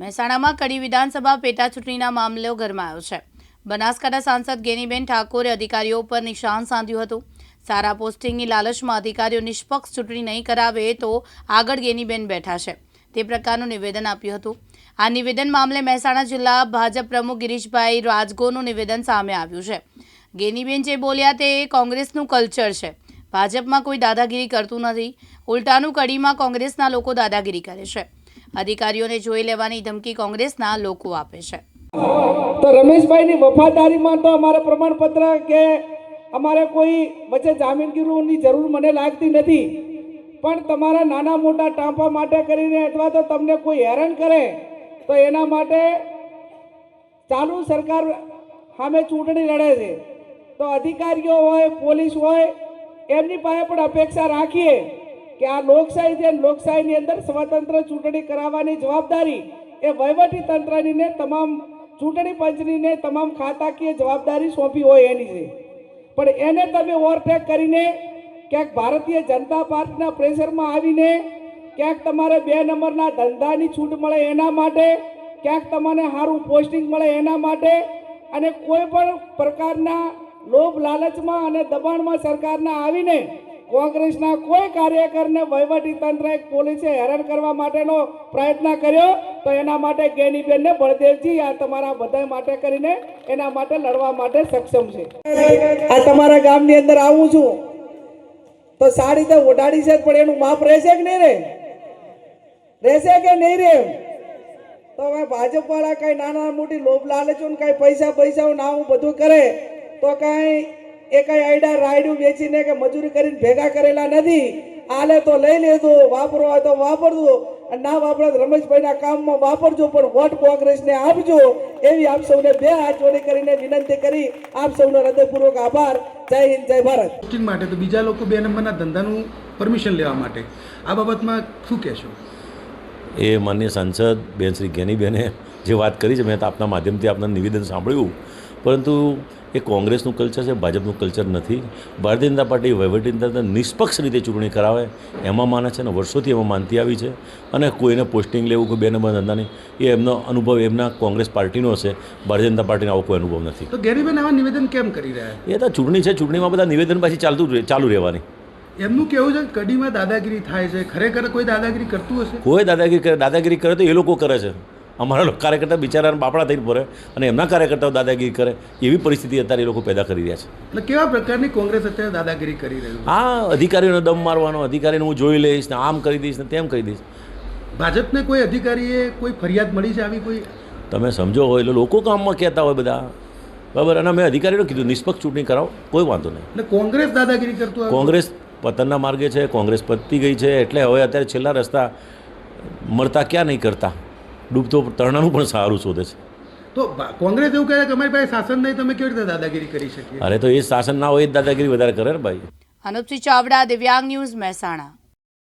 મહેસાણામાં કડી વિધાનસભા પેટા ચૂંટણીના મામલો ગરમાયો છે. બનાસકાંઠા સાંસદ ગેનીબેન ઠાકોરે અધિકારીઓ પર નિશાન સાધ્યું હતું. સારા પોસ્ટિંગની લાલચમાં અધિકારીઓ નિષ્પક્ષ ચૂંટણી નહીં કરાવે તો આગળ ગેનીબેન બેઠા છે. તે પ્રકારનું નિવેદન આપ્યું હતું. આ નિવેદન મામલે મહેસાણા જિલ્લા ભાજપ પ્રમુખ ગિરીશભાઈ રાજગોનું નિવેદન સામે આવ્યું છે. ગેનીબેન જે બોલ્યા તે કોંગ્રેસનું કલ્ચર છે. ભાજપમાં કોઈ દાદાગીરી કરતું નથી. ઉલટાનું કડીમાં કોંગ્રેસના લોકો દાદાગીરી કરે છે. અધિકારીઓને જોઈ લેવાની ધમકી કોંગ્રેસના લોકો આપે છે. તો રમેશભાઈની વફાદારીમાં તો અમારે પ્રમાણપત્ર કે અમારે કોઈ વચ્ચે જામીનગીરીની જરૂર મને લાગતી નથી. પણ તમારા નાના મોટા ટાંપા માટે કરીને અથવા તો તમને કોઈ હેરાન કરે, તો એના માટે ચાલુ સરકાર સામે ચૂંટણી લડે છે. તો અધિકારીઓ હોય, પોલીસ હોય, એમની પાસે પણ અપેક્ષા રાખીએ કે આ લોકશાહી છે લોકશાહીની અંદર સ્વતંત્ર ચૂંટણી કરાવવાની જવાબદારી એ વહીવટી તંત્રની ને તમામ ચૂંટણી પંચની ને તમામ ખાતાકીય જવાબદારી સોંપી હોય એની છે. પણ એને તમે ઓવરટેક કરીને ક્યાંક ભારતીય જનતા પાર્ટીના પ્રેશરમાં આવીને ક્યાંક તમારે બે નંબરના ધંધાની છૂટ મળે એના માટે, ક્યાંક તમને સારું પોસ્ટિંગ મળે એના માટે, અને કોઈ પણ પ્રકારના લોભ લાલચમાં અને દબાણમાં સરકારના આવીને કોંગ્રેસના કોઈ કાર્યકરને વહીવટી તંત્ર એક પોલીસે હેરાન કરવા માટેનો પ્રયત્ન કર્યો, તો એના માટે ગેનીબેનને બળદેવજી, આ તમારા બધા માટે કરીને એના માટે લડવા માટે સક્ષમ છે. આ તમારા ગામની અંદર આવું છું. તો સારી તો ઓઢાડી છે, પણ એનું માપ રહેશે કે નહીં રે? રહેશે કે નહીં રે? તો હવે ભાજપવાળા કઈ નાના મોટી લોભ લાલચો ને કંઈ પૈસા પૈસા ના હું બધું કરે, તો કઈ એ કઈ આઈડા રાયડું વેચીને કે મજૂરી કરીને ભેગા કરેલા નથી. આલે તો લઈ લેજો વાપરો હોય તો વાપરજો અને ના વાપરો રમેશભાઈના કામમાં વાપરજો પણ વોટ કોંગ્રેસને આપજો. એવી આપ સૌને બે હાથ જોડી કરીને વિનંતી કરી. આપ સૌનો હૃદયપૂર્વક આભાર. જય હિન્દ જય ભારત. માટે તો બીજા લોકો બે નંબરના ધંધાનું પરમિશન લેવા માટે. આ બાબતમાં શું કહેશો? એ માન્ય સાંસદ બેન શ્રી જ્ઞાનીબેને જે વાત કરી છે મેં તો આપના માધ્યમથી આપના નિવેદન સાંભળ્યું. પરંતુ એ કોંગ્રેસનું કલ્ચર છે ભાજપનું કલ્ચર નથી. ભારતીય જનતા પાર્ટી વહીવટી તંત્ર નિષ્પક્ષ રીતે ચૂંટણી કરાવે એમાં માને છે અને વર્ષોથી એમાં માનતી આવી છે. અને કોઈને પોસ્ટિંગ લેવું કોઈ બે નંબર નહીં એ એમનો અનુભવ એમના કોંગ્રેસ પાર્ટીનો હશે ભારતીય જનતા પાર્ટીનો આવો કોઈ અનુભવ નથી. તો ગેરીબેન આવા નિવેદન કેમ કરી રહ્યા એ તો ચૂંટણી છે ચૂંટણીમાં બધા નિવેદન પાછી ચાલતું ચાલુ રહેવાની. એમનું કેવું છે? કે કડીમાં દાદાગીરી થાય છે ખરેખર કોઈ દાદાગીરી કરતું હશે? કોઈ દાદાગીરી કરે દાદાગીરી કરે તો એ લોકો કરે છે. અમારા કાર્યકર્તા બિચારાને બાપડા થઈને પડે અને એમના કાર્યકર્તાઓ દાદાગીરી કરે એવી પરિસ્થિતિ અત્યારે એ લોકો પેદા કરી રહ્યા છે. એટલે કેવા પ્રકારની કોંગ્રેસ અત્યારે દાદાગીરી કરી રહ્યું આ અધિકારીઓને દમ મારવાનો અધિકારીને હું જોઈ લઈશ ને આમ કરી દઈશ ને તેમ કરી દઈશ. ભાજપને કોઈ અધિકારીએ કોઈ ફરિયાદ મળી છે આવી કોઈ? તમે સમજો હોય એટલે લોકો કામમાં કહેતા હોય બધા. બરાબર અને મેં અધિકારીને કીધું નિષ્પક્ષ ચૂંટણી કરાવો કોઈ વાંધો નહીં. એટલે કોંગ્રેસ દાદાગીરી કરતું કોંગ્રેસ પતનના માર્ગે છે કોંગ્રેસ પતી ગઈ છે એટલે હવે અત્યારે છેલ્લા રસ્તા મળતા ક્યાં નહીં કરતા? ડૂબતો તરણાનું પણ સારું શોધે છે. તો કોંગ્રેસ એવું કહે છે કે અમારી પાસે શાસન નહીં તમે કેવી રીતે દાદાગીરી કરી શકીએ? અરે તો એ શાસન ના હોય એ જ દાદાગીરી વધારે કરે ને ભાઈ. અનુપસિંહ ચાવડા દિવ્યાંગ ન્યૂઝ મહેસાણા.